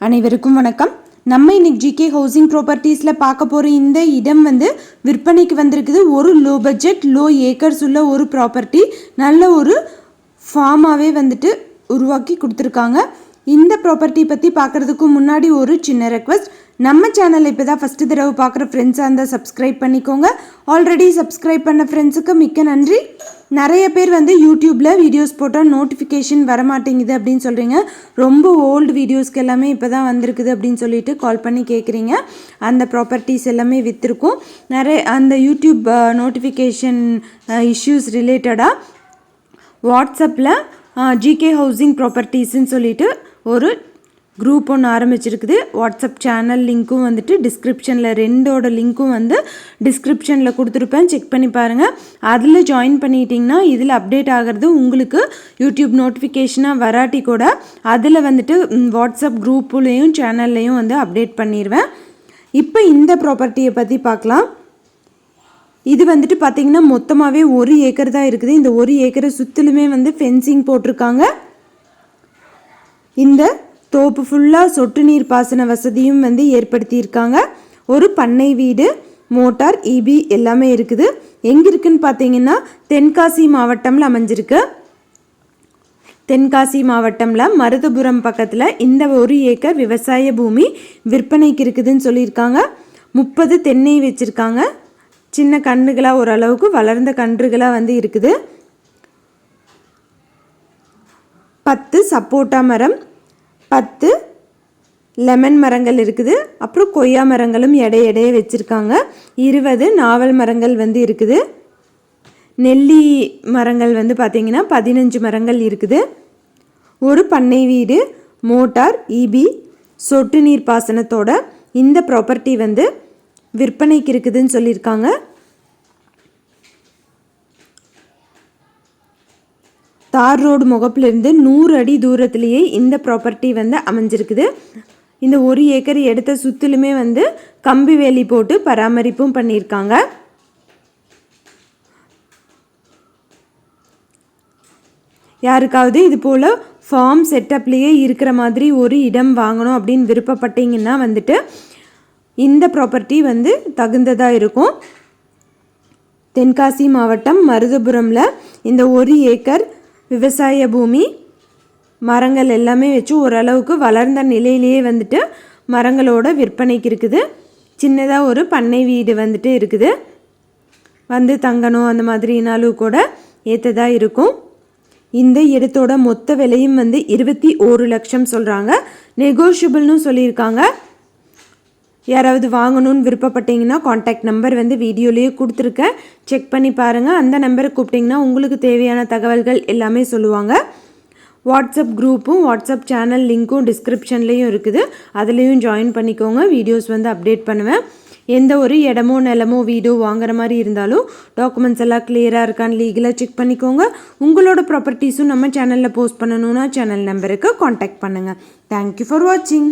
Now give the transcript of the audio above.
அனைவருக்கும் வணக்கம். நம்ம இன்னைக்கு ஜிகே ஹவுசிங் ப்ராப்பர்ட்டிஸில் பார்க்க போகிற இந்த இடம் வந்து விற்பனைக்கு வந்திருக்குது. ஒரு லோ பட்ஜெட் லோ ஏக்கர்ஸ் உள்ள ஒரு ப்ராப்பர்ட்டி நல்ல ஒரு ஃபார்மாகவே வந்துட்டு உருவாக்கி கொடுத்துருக்காங்க. இந்த ப்ராப்பர்ட்டி பற்றி பார்க்குறதுக்கு முன்னாடி ஒரு சின்ன ரெக்வஸ்ட் நம்ம சேனல் இப்போ தான் ஃபஸ்ட்டு தடவை பார்க்குற ஃப்ரெண்ட்ஸாக இருந்தால் சப்ஸ்கிரைப் பண்ணிக்கோங்க. ஆல்ரெடி சப்ஸ்கிரைப் பண்ண ஃப்ரெண்ட்ஸுக்கு மிக்க நன்றி. நிறைய பேர் வந்து யூடியூப்பில் வீடியோஸ் போட்டால் நோட்டிஃபிகேஷன் வரமாட்டேங்குது அப்படின்னு சொல்கிறீங்க ரொம்ப ஓல்டு வீடியோஸ்க்கு எல்லாமே இப்போ தான் வந்திருக்குது அப்படின்னு சொல்லிட்டு கால் பண்ணி கேட்குறீங்க அந்த ப்ராப்பர்ட்டிஸ் எல்லாமே விற்றுருக்கும் நிறைய அந்த யூடியூப் நோட்டிஃபிகேஷன் இஷ்யூஸ் ரிலேட்டடாக வாட்ஸ்அப்பில் ஜிகே ஹவுசிங் ப்ராப்பர்ட்டிஸ்ன்னு சொல்லிட்டு ஒரு குரூப் ஒன்று ஆரம்பிச்சிருக்குது. வாட்ஸ்அப் சேனல் லிங்க்கும் வந்துட்டு டிஸ்கிரிப்ஷனில் ரெண்டோட லிங்க்கும் வந்து டிஸ்கிரிப்ஷனில் கொடுத்துருப்பேன். செக் பண்ணி பாருங்கள் அதில் ஜாயின் பண்ணிட்டீங்கன்னா இதில் அப்டேட் ஆகிறது உங்களுக்கு யூடியூப் நோட்டிஃபிகேஷனாக வராட்டி கூட அதில் வந்துட்டு வாட்ஸ்அப் குரூப்புலேயும் சேனல்லையும் வந்து அப்டேட் பண்ணிடுவேன் இப்போ இந்த ப்ராப்பர்ட்டியை பற்றி பார்க்கலாம். இது வந்துட்டு பார்த்தீங்கன்னா மொத்தமாகவே ஒரு ஏக்கர் தான் இருக்குது. இந்த ஒரு ஏக்கரை சுற்றிலுமே வந்து ஃபென்சிங் போட்டிருக்காங்க. இந்த தோப்பு ஃபுல்லாக சொட்டு நீர் பாசன வசதியும் வந்து ஏற்படுத்தியிருக்காங்க. ஒரு பண்ணை வீடு மோட்டார் இபி எல்லாமே இருக்குது. எங்கே இருக்குன்னு பார்த்தீங்கன்னா தென்காசி மாவட்டமில் அமைஞ்சிருக்கு. தென்காசி மாவட்டமில் மருதபுரம் பக்கத்தில் இந்த ஒரு ஏக்கர் விவசாய பூமி விற்பனைக்கு இருக்குதுன்னு சொல்லியிருக்காங்க. முப்பது தென்னை வச்சுருக்காங்க. சின்ன கன்றுகளாக ஓரளவுக்கு வளர்ந்த கன்றுகளாக வந்து இருக்குது. பத்து சப்போட்டா மரம் பத்து லெமன் மரங்கள் இருக்குது. அப்புறம் கொய்யா மரங்களும் எடை எடையே வச்சுருக்காங்க. இருபது நாவல் மரங்கள் வந்து இருக்குது. நெல்லி மரங்கள் வந்து பார்த்திங்கன்னா பதினஞ்சு மரங்கள் இருக்குது. ஒரு பண்ணை வீடு மோட்டார் இபி சொட்டு நீர் பாசனத்தோட இந்த ப்ராப்பர்ட்டி வந்து விற்பனைக்கு இருக்குதுன்னு சொல்லியிருக்காங்க. தார் ரோடு முகப்பிலிருந்து நூறு அடி தூரத்துலேயே இந்த ப்ராப்பர்ட்டி வந்து அமைஞ்சிருக்குது. இந்த ஒரு ஏக்கர் எடுத்த சுற்றிலுமே வந்து கம்பி வேலி போட்டு பராமரிப்பும் பண்ணியிருக்காங்க. யாருக்காவது இது போல் ஃபார்ம் செட்டப்லேயே இருக்கிற மாதிரி ஒரு இடம் வாங்கணும் அப்படின்னு விருப்பப்பட்டீங்கன்னா வந்துட்டு இந்த ப்ராப்பர்ட்டி வந்து தகுந்ததாக இருக்கும். தென்காசி மாவட்டம் மருதபுரமில் இந்த ஒரு ஏக்கர் விவசாய பூமி மரங்கள் எல்லாமே வச்சு ஓரளவுக்கு வளர்ந்த நிலையிலேயே வந்துட்டு மரங்களோட விற்பனைக்கு இருக்குது. சின்னதாக ஒரு பண்ணை வீடு வந்துட்டு இருக்குது. வந்து தங்கணும் அந்த மாதிரினாலும் கூட ஏற்றதாக இருக்கும். இந்த இடத்தோட மொத்த விலையும் வந்து இருபத்தி ஒரு லட்சம் சொல்கிறாங்க நெகோஷியபிள்னு சொல்லியிருக்காங்க. யாராவது வாங்கணும்னு விருப்பப்பட்டீங்கன்னா காண்டாக்ட் நம்பர் வந்து வீடியோலேயே கொடுத்துருக்கேன். செக் பண்ணி பாருங்கள் அந்த நம்பரை கூப்பிட்டிங்கன்னா உங்களுக்கு தேவையான தகவல்கள் எல்லாமே சொல்லுவாங்க. வாட்ஸ்அப் குரூப்பும் வாட்ஸ்அப் சேனல் லிங்க்கும் டிஸ்கிரிப்ஷன்லேயும் இருக்குது. அதுலேயும் ஜாயின் பண்ணிக்கோங்க. வீடியோஸ் வந்து அப்டேட் பண்ணுவேன். எந்த ஒரு இடமோ நிலமோ வீடோ வாங்குற மாதிரி இருந்தாலும் டாக்குமெண்ட்ஸ் எல்லாம் கிளியராக இருக்கான்னு லீகலாக செக் பண்ணிக்கோங்க. உங்களோட ப்ராப்பர்ட்டிஸும் நம்ம சேனலில் போஸ்ட் பண்ணணுன்னா சேனல் நம்பருக்கு காண்டாக்ட் பண்ணுங்கள் தேங்க்யூ ஃபார் வாட்சிங்